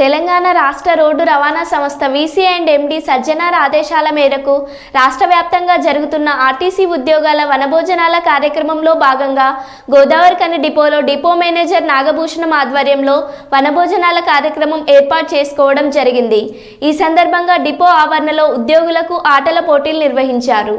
తెలంగాణ రాష్ట్ర రోడ్డు రవాణా సంస్థ వీసీ అండ్ ఎండి సజ్జనార్ ఆదేశాల మేరకు రాష్ట్ర వ్యాప్తంగా జరుగుతున్న ఆర్టీసీ ఉద్యోగాల వనభోజనాల కార్యక్రమంలో భాగంగా గోదావరి కని డిపోలో డిపో మేనేజర్ నాగభూషణం ఆధ్వర్యంలో వనభోజనాల కార్యక్రమం ఏర్పాటు చేసుకోవడం జరిగింది. ఈ సందర్భంగా డిపో ఆవరణలో ఉద్యోగులకు ఆటల పోటీలు నిర్వహించారు.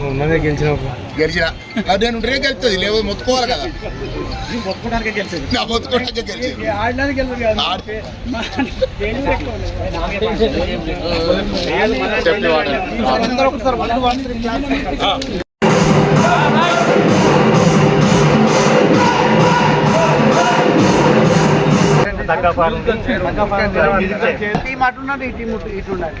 ఉన్నదే గెలిచినప్పుడు. గెలిచిన. అది నేను ఉంటేనే గెలుస్తుంది లేవు మొత్తుకోవాలి కదా. మొత్తుకోవడానికే గెలిచింది. నా మొత్తుకోవడానికి గెలిచింది. ఆడడానికి క్లాస్ టీం అటు ఈ టీం ఇటు- ఇటు ఉండాలి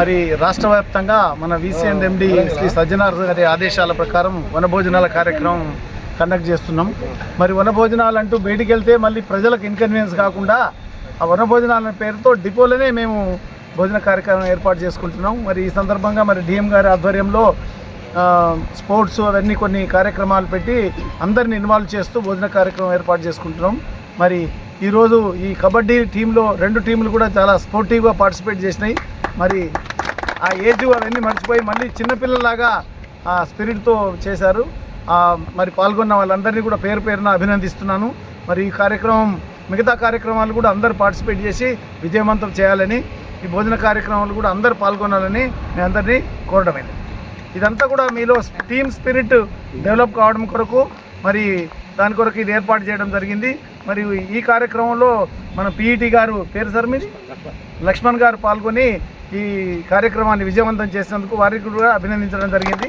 మరి రాష్ట్ర వ్యాప్తంగా మన వీసీఎన్ ఎండి శ్రీ సజ్జనార్ గారి ఆదేశాల ప్రకారం వనభోజనాల కార్యక్రమం కండక్ట్ చేస్తున్నాం. మరి వనభోజనాలు అంటూ బయటికి వెళ్తే మళ్ళీ ప్రజలకు ఇన్కన్వీనియన్స్ కాకుండా ఆ వనభోజనాల పేరుతో డిపోలోనే మేము భోజన కార్యక్రమం ఏర్పాటు చేసుకుంటున్నాం. మరి ఈ సందర్భంగా మరి డిఎం గారి ఆధ్వర్యంలో స్పోర్ట్స్ అవన్నీ కొన్ని కార్యక్రమాలు పెట్టి అందరిని ఇన్వాల్వ్ చేస్తూ భోజన కార్యక్రమం ఏర్పాటు చేసుకుంటున్నాం. మరి ఈరోజు ఈ కబడ్డీ టీంలో రెండు టీంలు కూడా చాలా స్పోర్టివ్గా పార్టిసిపేట్ చేసినాయి. మరి ఆ ఏజ్ అవన్నీ మర్చిపోయి మళ్ళీ చిన్నపిల్లలాగా ఆ స్పిరిట్తో చేశారు. మరి పాల్గొన్న వాళ్ళందరినీ కూడా పేరు పేరున అభినందిస్తున్నాను. మరి ఈ కార్యక్రమం మిగతా కార్యక్రమాలు కూడా అందరూ పార్టిసిపేట్ చేసి విజయవంతం చేయాలని ఈ భోజన కార్యక్రమాలు కూడా అందరు పాల్గొనాలని మీ అందరినీ కోరడమైంది ఇదంతా కూడా మీలో టీమ్ స్పిరిట్ డెవలప్ కావడం కొరకు మరి దాని కొరకు ఇది ఏర్పాటు చేయడం జరిగింది. మరియు ఈ కార్యక్రమంలో మన పిఈటి గారు పేరు సార్ లక్ష్మణ్ గారు పాల్గొని ఈ కార్యక్రమాన్ని విజయవంతం చేసినందుకు వారికి కూడా అభినందించడం జరిగింది.